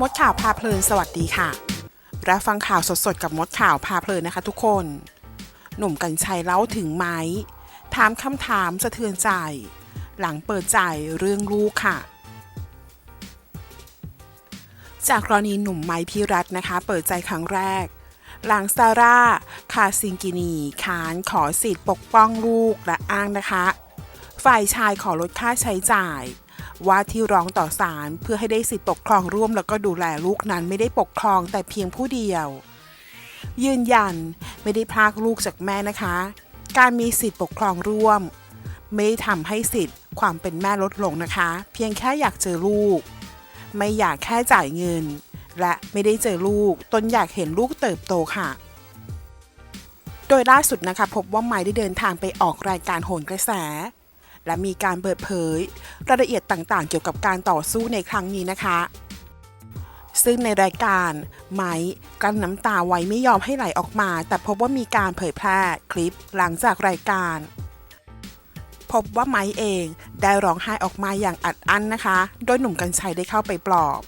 มดข่าวพาเพลินสวัสดีค่ะ รับฟังข่าวสดๆ กับมดข่าวพาเพลินนะคะทุกคน หนุ่มกัญชัยเล่าถึงไหม ถามคำถามสะเทือนใจ หลังเปิดใจเรื่องลูกค่ะ จากกรณีหนุ่มไม้พิรัตน์นะคะ เปิดใจครั้งแรก หลังซาร่า คาซิงกินีขานขอสิทธิ์ปกป้องลูกและอ้างนะคะ ฝ่ายชายขอลดค่าใช้จ่าย ว่าที่ร้องต่อศาลเพื่อให้ได้สิทธิปกครองร่วมแล้วก็ดูแลลูกนั้นไม่ได้ปกครองแต่เพียงผู้เดียว ยืนยันไม่ได้พรากลูกจากแม่นะคะ การมีสิทธิปกครองร่วม ไม่ได้ทำให้สิทธิ์ความเป็นแม่ลดลงนะคะ เพียงแค่อยากเจอลูก ไม่อยากแค่จ่ายเงิน และไม่ได้เจอลูก ตนอยากเห็นลูกเติบโตค่ะโดยล่าสุดนะคะพบว่าไม้ได้เดินทางไปออกรายการโหนกระแส และมีการเปิดเผย รายละเอียดต่างๆ เกี่ยวกับการต่อสู้ในครั้งนี้นะคะ ซึ่งในรายการไม้กลั้นน้ำตาไว้ไม่ยอมให้ไหลออกมา แต่พบว่ามีการเผยแพร่คลิปหลังจากรายการ พบว่าไม้เองได้ร้องไห้ออกมาอย่างอัดอั้นนะคะ โดยหนุ่มกัญชัยได้เข้าไปปลอบ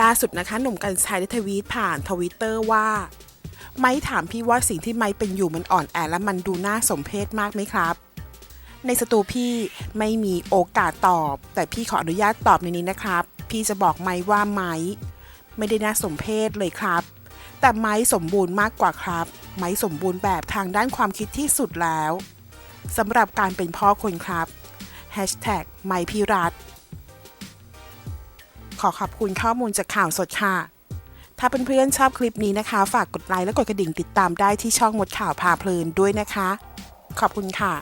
ล่าสุดนะคะหนุ่มกัญชัยได้ทวีตผ่านทวิตเตอร์ว่า ไม้ถามพี่ว่าสิ่งที่ไม้เป็นอยู่มันอ่อนแอและมันดูน่าสมเพชมากไหมครับ ในสตูพี่ไม่มีโอกาสตอบ แต่พี่ขออนุญาตตอบในนี้นะครับ พี่จะบอกไม้ว่าไม้ไม่ได้น่าสมเพชเลยครับ แต่ไม้สมบูรณ์มากกว่าครับ ไม้สมบูรณ์แบบทางด้านความคิดที่สุดแล้วสำหรับการเป็นพ่อคนครับ Hashtag ไม้พิรัตขอขอบคุณข้อมูลจากข่าวสดค่ะ ถ้าเพื่อนๆชอบคลิปนี้นะคะ ฝากกดไลค์และกดกระดิ่งติดตามได้ที่ช่องมดข่าวพาเพลินด้วยนะคะ ขอบคุณค่ะ